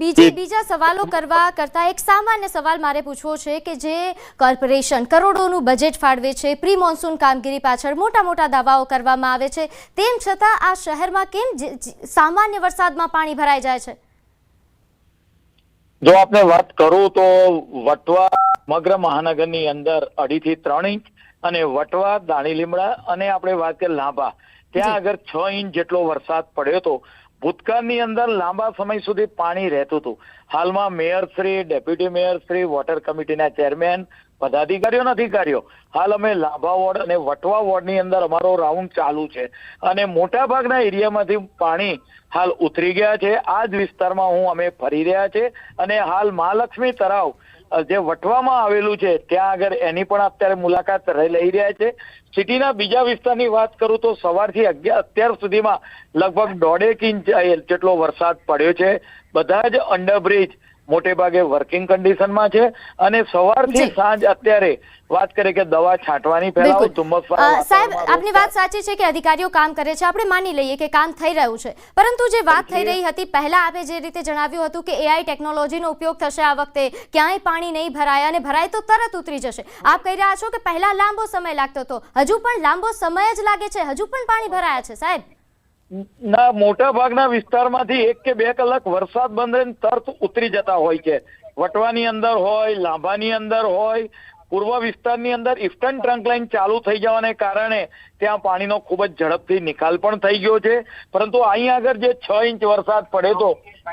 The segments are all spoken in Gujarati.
બીજી બીજા સવાલો કરવા કરતા એક સામાન્ય સવાલ મારે પૂછવો છે કે જે કોર્પોરેશન કરોડોનું બજેટ ફાળવે છે પ્રી મોન્સૂન કામગીરી પાછળ મોટા મોટા દાવાઓ કરવામાં આવે છે, તેમ છતાં આ શહેરમાં કેમ સામાન્ય વરસાદમાં પાણી ભરાઈ જાય છે? જો આપણે વાત કરું તો વટવા સમગ્ર મહાનગરની અંદર અઢીથી ત્રણ ઇંચ અને વટવા દાણી લીમડા અને આપણે વાત કરીએ લાંબા. ત્યાં આગળ છ ઇંચ જેટલો વરસાદ પડ્યો હતો ભૂતકાળની અંદર લાંબા સમય સુધી પાણી રહેતું હતું. હાલમાં mayor Shri, deputy mayor Shri, water કમિટીના ચેરમેન, પદાધિકારીઓ અને અધિકારીઓ. હાલ અમે લાંબા વોર્ડ અને વટવા વોર્ડની અંદર અમારો રાઉન્ડ ચાલુ છે. અને મોટા ભાગના એરિયામાંથી પાણી હાલ ઉતરી ગયા છે. આ જ વિસ્તારમાં હું અમે ફરી રહ્યા છે. અને હાલ મહાલક્ષ્મી તળાવ જે વટવામાં આવેલું છે, ત્યાં આગળ એની પણ અત્યારે મુલાકાત લઈ રહ્યા છે. સિટીના બીજા વિસ્તારની વાત કરું તો સવારથી અગિયાર, અત્યાર સુધીમાં લગભગ દોઢેક ઇંચ જેટલો વરસાદ પડ્યો છે. બધા જ અંડરબ્રિજ મોટે ભાગે વર્કિંગ કન્ડિશનમાં છે અને સવારથી સાંજ અત્યારે વાત કરીએ કે દવા છાંટવાની પહેલા ધુમ્મસ સાહેબ આપની વાત સાચી છે કે અધિકારીઓ કામ કરે છે. આપણે માની લઈએ કે કામ થઈ રહ્યું છે. પરંતુ જે વાત થઈ રહી હતી પહેલા આપે જે રીતે જણાવ્યું હતું કે એઆઈ ટેકનોલોજીનો ઉપયોગ થશે આ વખતે ક્યાંય પાણી નહીં ભરાય અને ભરાય તો તરત ઉતરી જશે. આપ કહી રહ્યા છો કે પહેલા લાંબો સમય લાગતો હતો. હજુ પણ લાંબો સમય જ લાગે છે. હજુ પણ પાણી ભરાયા છે સાહેબ. ના, મોટા ભાગના વિસ્તારમાંથી એક કે બે કલાક વરસાદ બંધ તરત ઉતરી જતા હોય છે. વટવાની અંદર હોય, લાંબાની અંદર હોય, પૂર્વ વિસ્તારની અંદર ઇસ્ટર્ન ટ્રંક લાઇન ચાલુ થઈ જવાને કારણે ત્યાં પાણીનો ખૂબ જ ઝડપથી નિકાલ પણ થઈ ગયો છે. પરંતુ અહીં આગળ જે છ ઇંચ વરસાદ પડે તો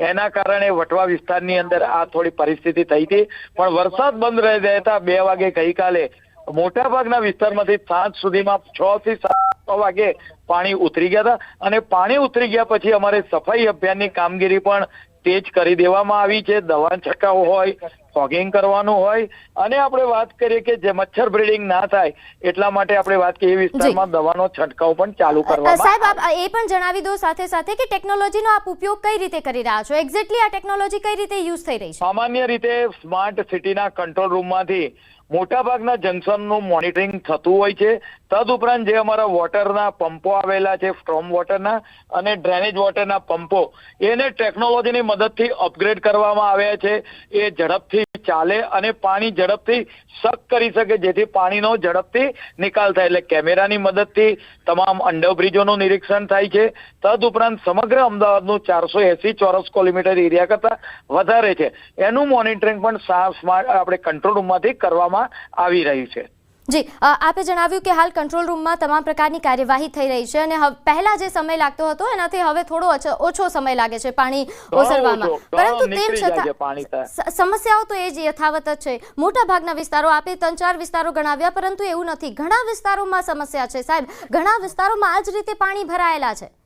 એના કારણે વટવા વિસ્તારની અંદર આ થોડી પરિસ્થિતિ થઈ હતી. પણ વરસાદ બંધ રહી રહેતા બે વાગે ગઈકાલે મોટા ભાગના વિસ્તારમાંથી સાંજ સુધીમાં છ થી સાત વાગે પાણી ઉતરી ગયા હતા. અને પાણી ઉતરી ગયા પછી અમારે સફાઈ અભિયાનની કામગીરી પણ તેજ કરી દેવામાં આવી છે. દવા છંટકાવ હોય ફોગિંગ કરવાનું હોય. અને આપણે વાત કરીએ કે જે મચ્છર બ્રીડિંગ ના થાય એટલા માટે આપણે વાત કરીએ વિસ્તારમાં દવાનો છંટકાવ પણ ચાલુ કરવામાં સાહેબ આપ એ પણ જણાવી દો સાથે સાથે કે ટેકનોલોજીનો આપ ઉપયોગ કઈ રીતે કરી રહ્યા છો? એક્ઝેક્ટલી આ ટેકનોલોજી કઈ રીતે યુઝ થઈ રહી છે? સામાન્ય રીતે સ્માર્ટ સિટીના કંટ્રોલ રૂમમાંથી મોટાભાગના જંકશનનું મોનિટરિંગ થતું હોય છે. તદુપરાંત જે અમારા વોટરના પંપો આવેલા છે, સ્ટ્રોમ વોટરના અને ડ્રેનેજ વોટરના પંપો, એને ટેકનોલોજીની મદદથી અપગ્રેડ કરવામાં આવ્યા છે. એ ઝડપથી ચાલે અને પાણી ઝડપથી સક કરી શકે, જેથી પાણીનો ઝડપથી નિકાલ થાય. એટલે કેમેરાની મદદથી તમામ અંડરબ્રિજોનું નિરીક્ષણ થાય છે. તદુપરાંત સમગ્ર અમદાવાદનું ચારસો એસી ચોરસ કિલોમીટર એરિયા કરતા વધારે છે. એનું મોનિટરિંગ પણ સ્માર્ટ, આપણે કંટ્રોલ રૂમમાંથી કરવામાં આવી રહ્યું છે. જી આપે જણાવ્યું કે હાલ કંટ્રોલ રૂમમાં તમામ પ્રકારની કાર્યવાહી થઈ રહી છે અને પહેલા જે સમય લાગતો હતો એનાથી હવે થોડો ઓછો- સમય લાગે છે પાણી ઓસરવામાં. પરંતુ તેમ છતાં સમસ્યાઓ તો એ જ યથાવત જ છે. મોટા ભાગના વિસ્તારો આપે ત્રણ ચાર વિસ્તારો ગણાવ્યા પરંતુ એવું નથી. ઘણા વિસ્તારોમાં સમસ્યા છે સાહેબ. ઘણા વિસ્તારોમાં આ જ રીતે પાણી ભરાયેલા છે.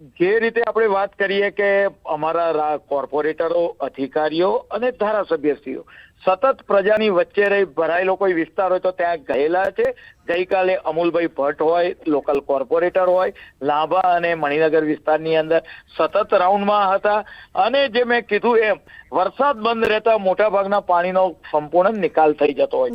જે રીતે આપણે વાત કરીએ કે અમારા કોર્પોરેટરો, અધિકારીઓ અને ધારાસભ્યશ્રીઓ, સતત પ્રજાની વચ્ચે રહી ભરાયેલો કોઈ વિસ્તાર હોય તો ત્યાં ગયેલા છે. ગઈકાલે અમુલભાઈ ભટ્ટ હોય, લોકલ કોર્પોરેટર હોય લાંભા અને મણિનગર વિસ્તારની અંદર સતત રાઉન્ડમાં હતા. અને જે મેં કીધું એમ, વરસાદ બંધ રહેતા મોટાભાગના પાણીનો સંપૂર્ણ નિકાલ થઈ જતો હોય